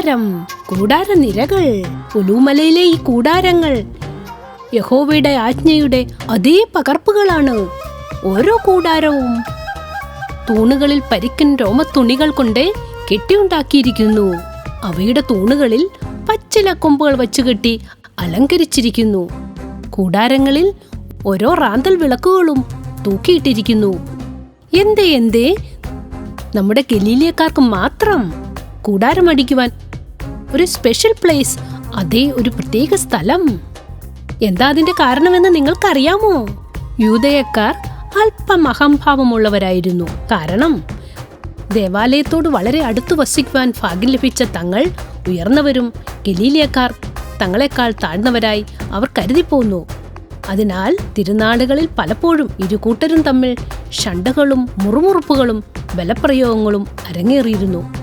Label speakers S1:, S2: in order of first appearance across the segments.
S1: കൂടാരം കൂടാര നിരകൾ പുലുമലയിലെ ഈ കൂടാരങ്ങൾ. യഹോവയുടെ ആജ്ഞയുടെ അതേ പകർപ്പുകളാണ് ഓരോ കൂടാരവും. തൂണുകളിൽ പരിക്കൻ രോമത്തുണികൾ കൊണ്ട് കെട്ടിയുണ്ടാക്കിയിരിക്കുന്നു. അവയുടെ തൂണുകളിൽ പച്ചില കൊമ്പുകൾ വച്ചു കെട്ടി അലങ്കരിച്ചിരിക്കുന്നു. കൂടാരങ്ങളിൽ ഓരോ റാന്തൽ വിളക്കുകളും തൂക്കിയിട്ടിരിക്കുന്നു. എന്തേ എന്തേ? നമ്മുടെ ഗലീലിയക്കാർക്ക് മാത്രം കൂടാരമടിക്കുവാൻ ഒരു സ്പെഷ്യൽ പ്ലേസ് അതേ ഒരു പ്രത്യേക സ്ഥലം. എന്താ അതിന്റെ കാരണമെന്ന് നിങ്ങൾക്കറിയാമോ? യൂതയക്കാർ അല്പം അഹംഭാവമുള്ളവരായിരുന്നു കാരണം ദേവാലയത്തോട് വളരെ അടുത്തു വസിക്കുവാൻ ഭാഗ്യം ലഭിച്ച തങ്ങൾ ഉയർന്നവരും ഗലീലിയക്കാർ തങ്ങളെക്കാൾ താഴ്ന്നവരായി അവർ കരുതിപ്പോന്നു അതിനാൽ തിരുനാളുകളിൽ പലപ്പോഴും ഇരുകൂട്ടരും തമ്മിൽ ഷണ്ടകളും മുറുമുറുപ്പുകളും ബലപ്രയോഗങ്ങളും അരങ്ങേറിയിരുന്നു.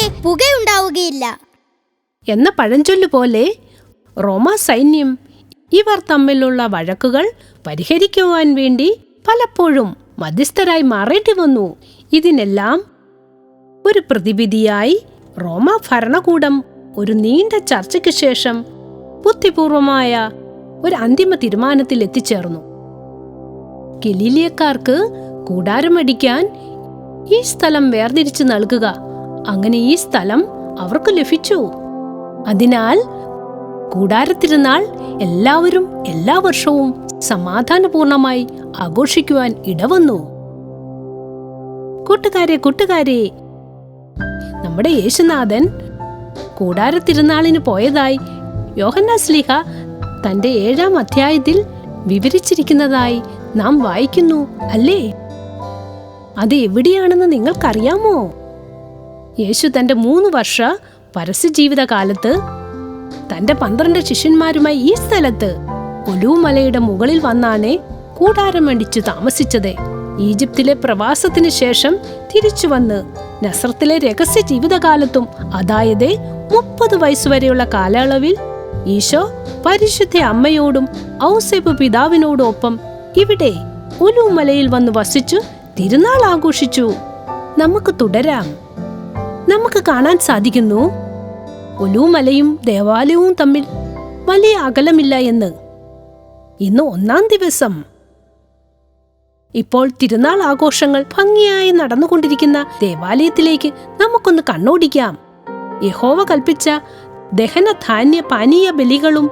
S2: തീയില്ലാതെ പുകയുണ്ടാവുകയില്ല.
S1: എന്ന പഴഞ്ചൊല്ലു പോലെ റോമ സൈന്യം ഇവർ തമ്മിലുള്ള വഴക്കുകൾ പരിഹരിക്കുവാൻ വേണ്ടി പലപ്പോഴും മധ്യസ്ഥരായി മാറേണ്ടി വന്നു. ഇതിനെല്ലാം ഒരു പ്രതിവിധിയായി റോമ ഭരണകൂടം ഒരു നീണ്ട ചർച്ചയ്ക്ക് ശേഷം ബുദ്ധിപൂർവമായ ഒരു അന്തിമ തീരുമാനത്തിൽ എത്തിച്ചേർന്നു. ഗലീലിയക്കാർക്ക് കൂടാരമടിക്കാൻ ഈ സ്ഥലം വേർതിരിച്ചു നൽകുക അങ്ങനെ ഈ സ്ഥലം അവർക്ക് ലഭിച്ചു. അതിനാൽ കൂടാരത്തിരുന്നാൾ എല്ലാവരും എല്ലാ വർഷവും സമാധാനപൂർണമായി ആഘോഷിക്കുവാൻ ഇടവന്നു. കൂട്ടുകാരെ കൂട്ടുകാരെ നമ്മുടെ യേശുനാഥൻ കൂടാരത്തിരുന്നാളിന് പോയതായി യോഹന്നാസ്ലിഹ തന്റെ ഏഴാം അധ്യായത്തിൽ വിവരിച്ചിരിക്കുന്നതായി നാം വായിക്കുന്നു അല്ലേ? അത് എവിടെയാണെന്ന് നിങ്ങൾക്കറിയാമോ? യേശു തന്റെ മൂന്ന് വർഷ പരസ്യജീവിതകാലത്ത് തന്റെ പന്ത്രണ്ട് ശിഷ്യന്മാരുമായി ഈ സ്ഥലത്ത് ഒലുമലയുടെ മുകളിൽ വന്നാണ് കൂടാരമടിച്ചു താമസിച്ചത്. ഈജിപ്തിലെ പ്രവാസത്തിന് ശേഷം തിരിച്ചു വന്ന് നസ്രത്തിലെ രഹസ്യ ജീവിതകാലത്തും അതായത് മുപ്പത് വയസ്സുവരെയുള്ള കാലയളവിൽ ഈശോ പരിശുദ്ധ അമ്മയോടും ഔസേബ് പിതാവിനോടും ഒപ്പം ഇവിടെ ഒലുമലയിൽ വന്ന് വസിച്ചു തിരുനാൾ ആഘോഷിച്ചു. നമുക്ക് തുടരാം. നമുക്ക് കാണാൻ സാധിക്കുന്നു. ഒലുമലയും ദേവാലയവും തമ്മിൽ വലിയ അകലമില്ല എന്ന്. ഇന്ന് ഒന്നാം ദിവസം. ഇപ്പോൾ തിരുനാൾ ആഘോഷങ്ങൾ ഭംഗിയായി നടന്നുകൊണ്ടിരിക്കുന്ന ദേവാലയത്തിലേക്ക് നമുക്കൊന്ന് കണ്ണോടിക്കാം. യഹോവ കൽപ്പിച്ച ദഹന ധാന്യ പാനീയ ബലികളും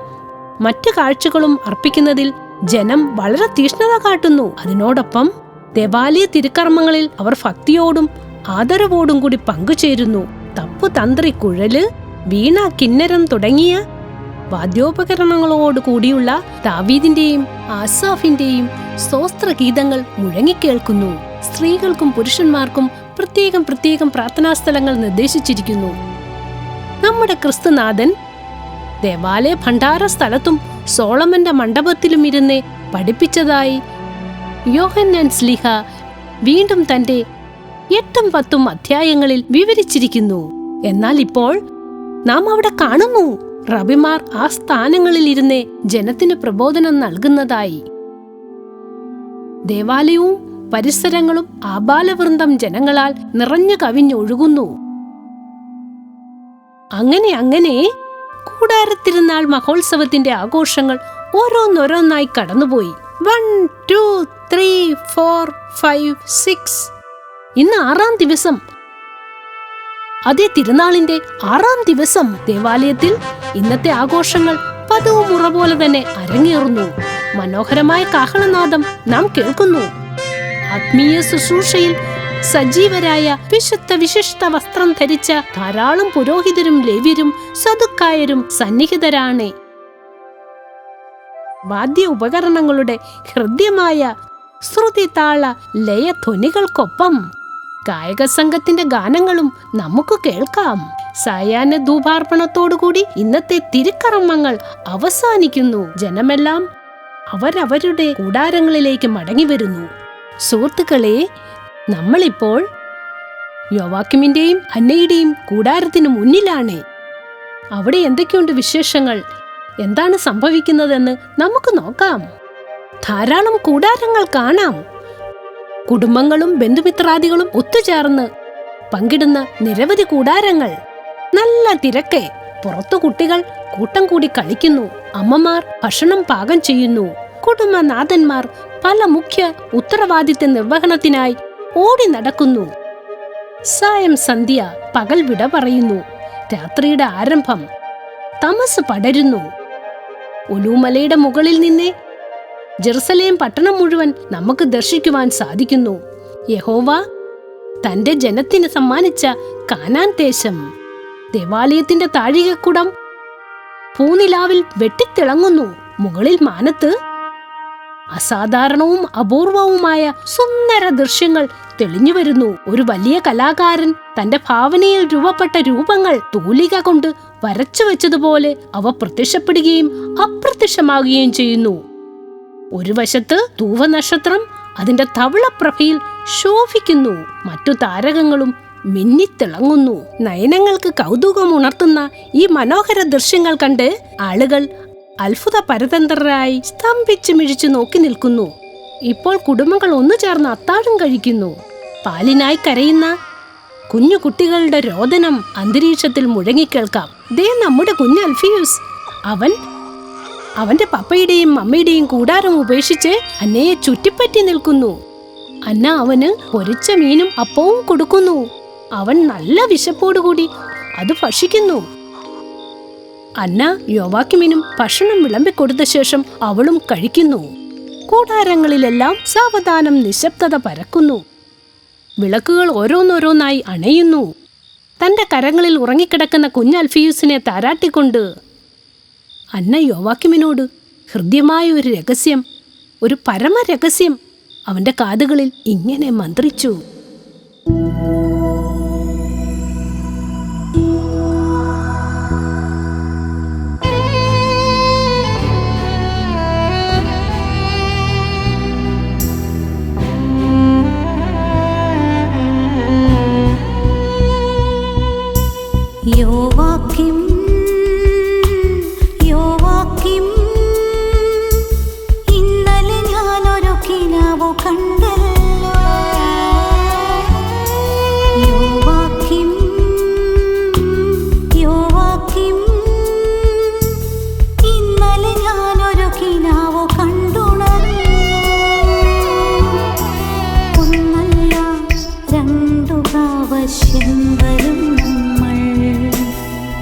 S1: മറ്റു കാഴ്ചകളും അർപ്പിക്കുന്നതിൽ ജനം വളരെ തീഷ്ണത കാട്ടുന്നു. അതിനോടൊപ്പം ദേവാലയ തിരുക്കർമ്മങ്ങളിൽ അവർ ഭക്തിയോടും ആദരവോടും കൂടി പങ്കുചേരുന്നു. തപ്പു തന്ത്രി കുഴൽ വീണ കിന്നരം തുടങ്ങിയ വാദ്യോപകരണങ്ങളോട് കൂടിയുള്ള ദാവീദിന്റെയും ആസാഫിന്റെയും സ്തോത്രഗീതങ്ങൾ മുഴങ്ങിക്കേൾക്കുന്നു. സ്ത്രീകൾക്കും പുരുഷന്മാർക്കും പ്രത്യേകം പ്രത്യേകം പ്രാർത്ഥനാ സ്ഥലങ്ങൾ നിർദ്ദേശിച്ചിരിക്കുന്നു. നമ്മുടെ ക്രിസ്തുനാഥൻ ദേവാലയ ഭണ്ഡാര സ്ഥലത്തും സോളമന്റെ മണ്ഡപത്തിലും ഇരുന്ന് പഠിപ്പിച്ചതായി യോഹന്നാൻ സ്ലിഹ വീണ്ടും തന്റെ എട്ടും പത്തും അധ്യായങ്ങളിൽ വിവരിച്ചിരിക്കുന്നു. എന്നാൽ ഇപ്പോൾ നാം അവിടെ കാണുന്നു റബിമാർ ആ സ്ഥാനങ്ങളിൽ ഇരുന്ന് ജനത്തിന് പ്രബോധനം നൽകുന്നതായി. ദേവാലയവും പരിസരങ്ങളും ആബാലവൃന്ദം ജനങ്ങളാൽ നിറഞ്ഞു കവിഞ്ഞൊഴുകുന്നു. അങ്ങനെ അങ്ങനെ കൂടാരത്തിരുന്നാൾ മഹോത്സവത്തിന്റെ ആഘോഷങ്ങൾ ഓരോന്നോരോന്നായി കടന്നുപോയി. One two three four five six ഇന്ന് ആറാം ദിവസം. അതേ തിരുനാളിന്റെ ആറാം ദിവസം ദേവാലയത്തിൽ ഇന്നത്തെ ആഘോഷങ്ങൾ പതിവ് മുറ പോലെ തന്നെ അരങ്ങേറുന്നു. മനോഹരമായ കാഹളനാദം നാം കേൾക്കുന്നു. ആത്മീയ ശുശ്രൂഷയിൽ സജീവരായ വിശുദ്ധ വിശിഷ്ട വസ്ത്രം ധരിച്ച ധാരാളം പുരോഹിതരും ലേവ്യരും സതുക്കായരും സന്നിഹിതരാണ്. വാദ്യ ഉപകരണങ്ങളുടെ ഹൃദ്യമായ ശ്രുതി താള ലയധ്വനികൾക്കൊപ്പം ഗായക സംഘത്തിന്റെ ഗാനങ്ങളും നമുക്ക് കേൾക്കാം. സായാഹ്ന ധൂപാർപ്പണത്തോടുകൂടി ഇന്നത്തെ തിരുക്കർമ്മങ്ങൾ അവസാനിക്കുന്നു. ജനമെല്ലാം അവരവരുടെ കൂടാരങ്ങളിലേക്ക് മടങ്ങി വരുന്നു സുഹൃത്തുക്കളെ നമ്മളിപ്പോൾ യോവാക്കിമിന്റെയും അന്നയുടെയും കൂടാരത്തിന് മുന്നിലാണ്. അവിടെ എന്തൊക്കെയുണ്ട് വിശേഷങ്ങൾ? എന്താണ് സംഭവിക്കുന്നതെന്ന് നമുക്ക് നോക്കാം. ധാരാളം കൂടാരങ്ങൾ കാണാം. കുടുംബങ്ങളും ബന്ധുമിത്രാദികളും ഒത്തുചേർന്ന് പങ്കിടുന്ന നിരവധി കൂടാരങ്ങൾ. നല്ല തിരക്കെ. പുറത്തു കുട്ടികൾ കൂട്ടം കൂടി കളിക്കുന്നു. അമ്മമാർ ഭക്ഷണം പാകം ചെയ്യുന്നു. കുടുംബനാഥന്മാർ പല മുഖ്യ ഉത്തരവാദിത്ത നിർവഹണത്തിനായി ഓടി നടക്കുന്നു. സായം സന്ധ്യ പകൽ വിട പറയുന്നു. രാത്രിയുടെ ആരംഭം. തമസ് പടരുന്നു. ഒലൂമലയുടെ മുകളിൽ നിന്നേ ജെറുസലേം പട്ടണം മുഴുവൻ നമുക്ക് ദർശിക്കുവാൻ സാധിക്കുന്നു. യഹോവ തന്റെ ജനത്തിന് സമ്മാനിച്ച കാനാൻ ദേശം. ദേവാലയത്തിന്റെ താഴികക്കുടം പൂനിലാവിൽ വെട്ടിത്തിളങ്ങുന്നു. മുകളിൽ മാനത്ത് അസാധാരണവും അപൂർവവുമായ സുന്ദര ദൃശ്യങ്ങൾ തെളിഞ്ഞു വരുന്നു ഒരു വലിയ കലാകാരൻ തന്റെ ഭാവനയിൽ രൂപപ്പെട്ട രൂപങ്ങൾ തൂലിക കൊണ്ട് വരച്ചു വെച്ചതുപോലെ അവ പ്രത്യക്ഷപ്പെടുകയും അപ്രത്യക്ഷമാകുകയും ചെയ്യുന്നു. ഒരു വശത്ത് ധൂവനക്ഷത്രം അതിന്റെ തവളപ്രഭയിൽ ശോഭിക്കുന്നു. മറ്റു താരകങ്ങളും മിന്നിത്തിളങ്ങുന്നു. നയനങ്ങൾക്ക് കൗതുകം ഉണർത്തുന്ന ഈ മനോഹര ദൃശ്യങ്ങൾ കണ്ട് ആളുകൾ അത്ഭുത പരതന്ത്രരായി സ്തംഭിച്ചു മിഴിച്ചു നോക്കി നിൽക്കുന്നു. ഇപ്പോൾ കുടുംബങ്ങൾ ഒന്നു ചേർന്ന് അത്താഴം കഴിക്കുന്നു. പാലിനായി കരയുന്ന കുഞ്ഞു കുട്ടികളുടെ രോദനം അന്തരീക്ഷത്തിൽ മുഴങ്ങിക്കേൾക്കാം ദേ നമ്മുടെ കുഞ്ഞ് അൽഫിയൂസ്. അവൻ അവന്റെ പപ്പയുടെയും അമ്മയുടെയും കൂടാരം ഉപേക്ഷിച്ച് അന്നയെ ചുറ്റിപ്പറ്റി നിൽക്കുന്നു. അന്ന അവന് പൊരിച്ച മീനും അപ്പവും കൊടുക്കുന്നു. അവൻ നല്ല വിശപ്പോടുകൂടി അത് ഭക്ഷിക്കുന്നു. അന്ന യോവാക്കിമിനും ഭക്ഷണം വിളമ്പിക്കൊടുത്ത ശേഷം അവളും കഴിക്കുന്നു. കൂടാരങ്ങളിലെല്ലാം സാവധാനം നിശബ്ദത പരക്കുന്നു. വിളക്കുകൾ ഓരോന്നോരോന്നായി അണയുന്നു. തന്റെ കരങ്ങളിൽ ഉറങ്ങിക്കിടക്കുന്ന കുഞ്ഞൽഫിയൂസിനെ താരാട്ടിക്കൊണ്ട് അന്ന യോവാക്യമിനോട് ഹൃദ്യമായ ഒരു രഹസ്യം ഒരു പരമരഹസ്യം അവന്റെ കാതുകളിൽ ഇങ്ങനെ മന്ത്രിച്ചു.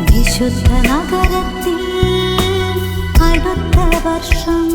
S3: വിശുദ്ധ നഗരത്തിൽ അടുത്ത വർഷം